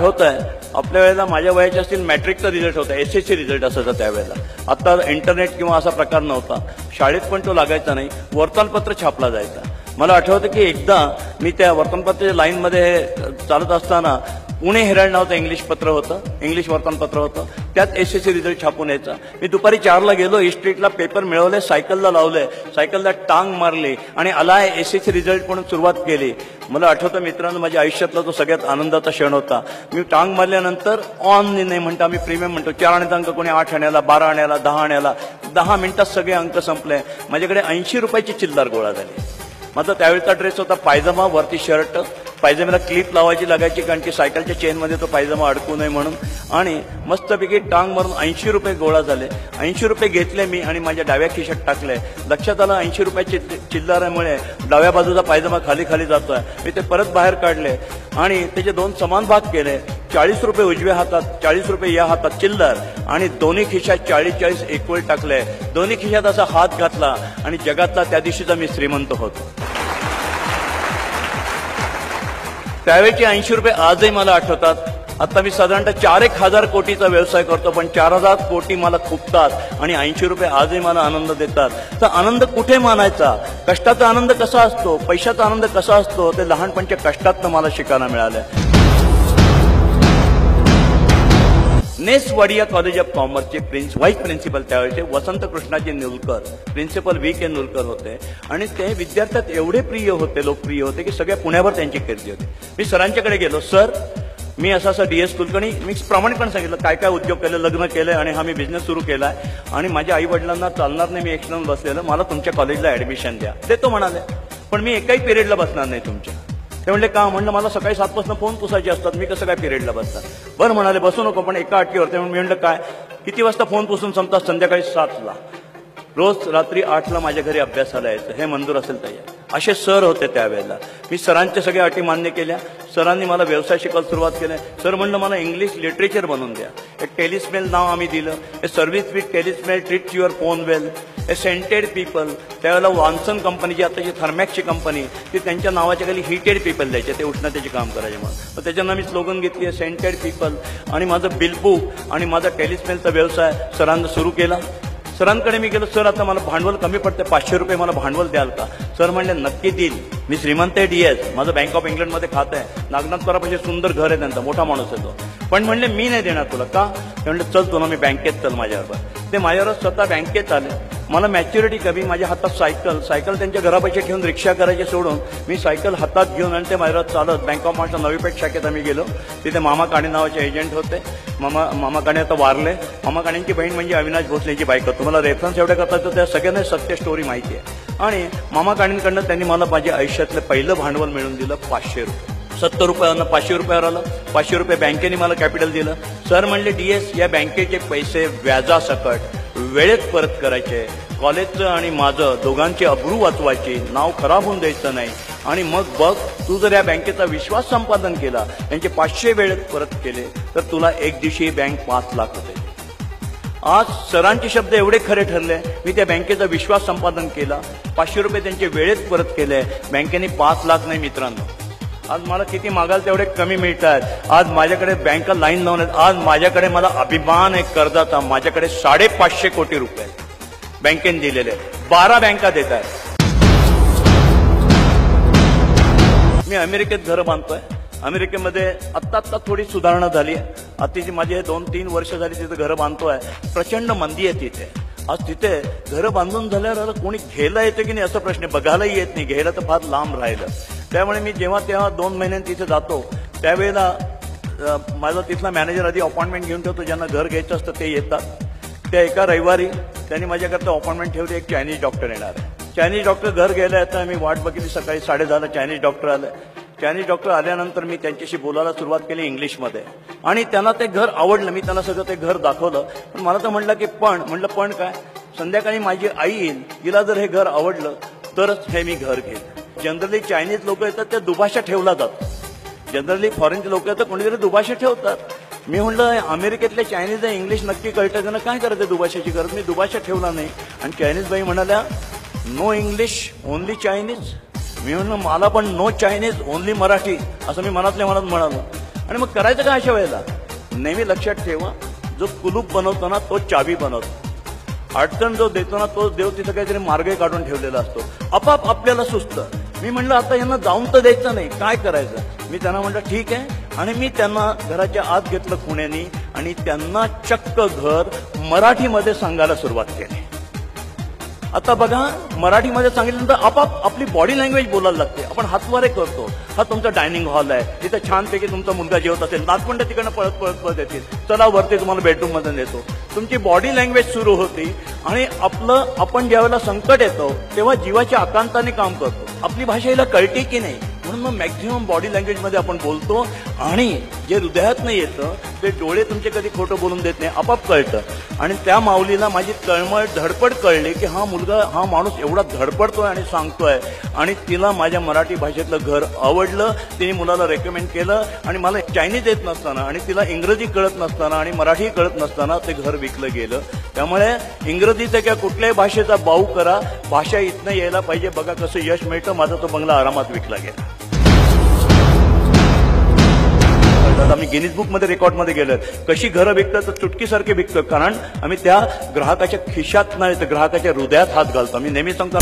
आठवत आहे आपल्या वेळेला माझ्या वयाच्या असतील मॅट्रिकचा रिझल्ट होता एस एस सी रिझल्ट असायचा त्यावेळेला. आता इंटरनेट किंवा असा प्रकार नव्हता. शाळेत पण तो लागायचा नाही वर्तमानपत्र छापला जायचा. मला आठवतं की एकदा मी त्या वर्तमानपत्राच्या लाईनमध्ये चालत असताना पुणे हेराल्ड नावाचं इंग्लिश पत्र होतं. इंग्लिश वर्तमानपत्र होतं. त्यात एस एस सी रिझल्ट छापून यायचा. मी दुपारी चारला गेलो e इस्ट्रीटला पेपर मिळवले सायकलला लावले. सायकलला टांग मारली आणि आलाय एस एस सी रिझल्ट म्हणून सुरुवात केली. मला आठवतं मित्रांनो माझ्या आयुष्यातला तो सगळ्यात आनंदाचा क्षण होता. मी टांग मारल्यानंतर ऑन नाही म्हणतो आम्ही प्रीमियम म्हणतो चार आण्याचा अंक कोणी आठ आण्याला बारा आण्याला दहा आण्याला दहा मिनिटात सगळे अंक संपले. माझ्याकडे ऐंशी रुपयाची चिल्लर गोळा झाली. माझा त्यावेळेचा ड्रेस होता पायजमा वरती शर्ट पायजमेला क्लिप लावायची लागायची कारण की सायकलच्या चेनमध्ये तो पायजमा अडकू नये म्हणून. आणि मस्तपैकी टांग मारून ऐंशी रुपये गोळा झाले. ऐंशी रुपये घेतले मी आणि माझ्या डाव्या खिशात टाकले लक्षात आलं ऐंशी रुपयाची चिल्लाऱ्यामुळे डाव्या बाजूचा पायजमा खाली खाली जातोय. मी ते परत बाहेर काढले आणि त्याचे दोन समान भाग केले. चाळीस रुपये उजव्या हातात चाळीस रुपये या हातात चिल्लर आणि दोन्ही खिशात चाळीस चाळीस एकवेळ टाकले. दोन्ही खिशात असा हात घातला आणि जगातला त्या दिवशीचा मी श्रीमंत होतो. त्यावेळेचे ऐंशी रुपये आजही मला आठवतात. आता मी साधारणतः चार एक हजार कोटीचा व्यवसाय करतो पण चार हजार कोटी मला खुपतात आणि ऐंशी रुपये आजही मला आनंद देतात. तर आनंद कुठे मानायचा? कष्टाचा आनंद कसा असतो? पैशाचा आनंद कसा असतो? ते लहानपणच्या कष्टातनं मला शिकायला मिळालं. नेस वाडिया कॉलेज ऑफ कॉमर्सचे prince vice principal त्यावेळेचे Vasant Krishnaji Nulkar principal V K Nulkar होते. आणि ते विद्यार्थ्यात एवढे प्रिय होते लोकप्रिय होते की सगळ्या पुण्यावर त्यांची कीर्ती होती. मी सरांच्याकडे गेलो सर मी असं असं डी एस कुलकर्णी मी प्रामाणिकपणे सांगितलं काय काय उद्योग केले लग्न केलं आणि हा मी बिझनेस सुरू केलाय. आणि माझ्या आई वडिलांना चालणार नाही मी एक्सटर्नल बसलेलं मला तुमच्या कॉलेजला ऍडमिशन द्या. ते तो म्हणाले पण मी एकाही पिरियडला बसणार नाही तुमच्या. ते म्हणले का? म्हणलं मला सकाळी सातपासून फोन पुसायचे असतात. मी कसं काय पिरियडला बसतात बरं म्हणाले बसू नको पण एका अटकीवर ते मी म्हणलं काय? किती वाजता फोन पुसून संपतात? संध्याकाळी सातला. रोज रात्री आठला माझ्या घरी अभ्यासाला यायचं. हे मंजूर असेल तयार. असे सर होते त्यावेळेला. मी सरांच्या सगळ्या अटी मान्य केल्या. सरांनी मला व्यवसाय शिकायला सुरुवात केली. सर म्हणलं मला इंग्लिश लिटरेचर बनवून द्या. एक टेलिस्मेल नाव आम्ही दिलं. A service with Telesmile treat your phone well a scented people त्यावेळेला वॉन्सन कंपनीची आताची थर्मॅक्सची कंपनी ती त्यांच्या नावाच्या खाली हिटेड पीपल द्यायचे. ते उष्णतेचे काम करायचे मग तर त्याच्यानं मी स्लोगन घेतली आहे सेंटेड पीपल आणि माझं बिलबुक आणि माझा टेलिस्मेलचा व्यवसाय सरांना सुरू केला. सरांकडे मी गेलो सर आता मला भांडवल कमी पडते पाचशे रुपये मला भांडवल द्याल का? सर म्हणले नक्की देईल. मी श्रीमंत आहे डी एस माझं बँक ऑफ इंग्लंडमध्ये खातं आहे. नागनाथपरापाशी सुंदर घर आहे त्यांचा मोठा माणूस आहे तो. पण म्हणले मी नाही देणार तुला का? ते म्हणले चल तुला मी बँकेत चल माझ्यावर ते माझ्यावर स्वतः बँकेत आले. मला मॅच्युरिटी कमी माझ्या हातात सायकल सायकल त्यांच्या घरापाशी ठेवून रिक्षा करायचे सोडून मी सायकल हातात घेऊन आणि ते मायरात चालत. बँक ऑफ महाराष्ट्र नवीपेठ शाखेत आम्ही गेलो. तिथे मामा काणे नावाचे एजंट होते. मामा मामा काणे आता वारले. मामा काणेंची बहीण म्हणजे अविनाश भोसलेची बायको. तुम्हाला रेफरन्स एवढ्या करता तर त्या सगळ्यांना सत्य स्टोरी माहिती आहे. आणि मामा काणेंकडनं त्यांनी मला माझ्या आयुष्यातलं पहिलं भांडवल मिळवून दिलं पाचशे रुपये. सत्तर रुपयानं पाचशे रुपयावर आलं. पाचशे रुपये बँकेने मला कॅपिटल दिलं. सर म्हणले डी एस या बँकेचे पैसे व्याजासकट. वेळेत परत करायचे. कॉलेजचं आणि माझं दोघांचे अब्रू वाचवायची. नाव खराब होऊन द्यायचं नाही. आणि मग बघ तू जर या बँकेचा विश्वास संपादन केला त्यांचे पाचशे वेळेत परत केले तर तुला एक दिवशी बँक पाच लाख होते. आज सरांचे शब्द एवढे खरे ठरले मी त्या बँकेचा विश्वास संपादन केला. पाचशे रुपये त्यांचे वेळेत परत केले. बँकेने पाच लाख नाही मित्रांनो. आज मला किती मागाल तेवढे कमी मिळत आहेत आज माझ्याकडे बँका लाईन लावून आहेत. आज माझ्याकडे मला अभिमान आहे कर्जाचा. माझ्याकडे साडेपाचशे कोटी रुपये बँकेने दिलेले बारा बँका देत आहेत. मी अमेरिकेत घरं बांधतोय. अमेरिकेमध्ये आत्ता आत्ता थोडी सुधारणा झाली आहे. आता माझे दोन तीन वर्ष झाली तिथे घरं बांधतोय. प्रचंड मंदी आहे तिथे. आज तिथे घरं बांधून झाल्यावर कोणी घ्यायला येतं की नाही असा प्रश्न आहे. बघायलाही येत नाही. घ्यायला तर फार लांब राहिलं. त्यामुळे मी जेव्हा तेव्हा दोन महिन्यांनी तिथे जातो त्यावेळेला माझा तिथला मॅनेजर आधी अपॉइंटमेंट घेऊन ठेवतो ज्यांना घर घ्यायचं असतं ते येतात. त्या एका रविवारी त्यांनी माझ्याकरता अपॉइंटमेंट ठेवली एक चायनीज डॉक्टर येणार आहे. चायनीज डॉक्टर घर गेलं आहे तर मी वाट बघितली सकाळी साडे दहाला चायनीज डॉक्टर आलं. चायनीज डॉक्टर आल्यानंतर मी त्यांच्याशी बोलायला सुरुवात केली इंग्लिशमध्ये. आणि त्यांना ते घर आवडलं मी त्यांना सगळं ते घर दाखवलं. पण मला तर म्हटलं की पण म्हटलं पण काय? संध्याकाळी माझी आई येईल तिला जर हे घर आवडलं तरच हे मी घर घेईन जनरली चायनीज लोक येतात त्या दुभाषा ठेवला जातात. जनरली फॉरेनचे लोक येतात कोणीतरी दुभाषा ठेवतात. मी म्हणलं अमेरिकेतले चायनीज इंग्लिश नक्की कळतं त्यांना काय करायचं दुभाषाची गरज? मी दुभाषा ठेवला नाही. आणि चायनीज बाई म्हणाल्या नो इंग्लिश ओनली चायनीज मी म्हणलं मला पण नो चायनीज ओनली मराठी. असं मी मनातल्या मनात म्हणालो. आणि मग करायचं काय अशा वेळेला? नेहमी लक्षात ठेवा जो कुलूप बनवतो ना तो चावी बनवतो. अडचण जो देतो ना तो देव तिथं काहीतरी मार्ग काढून ठेवलेला असतो. आपाप आपल्याला सुचतं. मी म्हणलं आता यांना जाऊन तर द्यायचं नाही. काय करायचं? मी त्यांना म्हटलं ठीक आहे. आणि मी त्यांना घराच्या आत घेतलं पुण्यानी आणि त्यांना चक्क घर मराठीमध्ये सांगायला सुरुवात केली. आता बघा मराठीमध्ये सांगितल्यानंतर आपाप आपली बॉडी लँग्वेज बोलायला लागते. आपण हातवारे करतो. हा तुमचा डायनिंग हॉल आहे. तिथे छानपैकी तुमचा मुलगा जेवत असेल. नातपंड तिकडनं पळत पळत पळत येतील. चला वरती तुम्हाला बेडरूममध्ये नेतो. तुमची बॉडी लँग्वेज सुरू होती आणि आपलं आपण ज्यावेळेला संकट येतो तेव्हा जीवाच्या आकांताने काम करतो. आपली भाषा हिला कळते की नाही? म्हणून मग मॅक्झिमम बॉडी लँग्वेजमध्ये आपण बोलतो आणि जे हृदयात नाही येतं ते डोळे तुमचे कधी खोटं बोलून देत नाही आपाप कळतं. आणि त्या माऊलीला माझी तळमळ धडपड कळली की हा मुलगा हा माणूस एवढा धडपडतोय आणि सांगतोय. आणि तिला माझ्या मराठी भाषेतलं घर आवडलं तिने मुलाला रेकमेंड केलं आणि मला चायनीज येत नसताना आणि तिला इंग्रजी कळत नसताना आणि मराठी कळत नसताना ते घर विकलं गेलं. त्यामुळे इंग्रजीचा किंवा कुठल्याही भाषेचा बाऊ करा. भाषा इथनं यायला पाहिजे. बघा कसं यश मिळतं. माझा तो बंगला आरामात विकला गेला. गिनीज बुकमध्ये रेकॉर्डमध्ये गेलं. कशी घरं विकतात तर चुटकीसारखे विकतो कारण आम्ही त्या ग्राहकाच्या खिशात नाही तर ग्राहकाच्या हृदयात हात घालतो. आम्ही नेहमी सांगतो.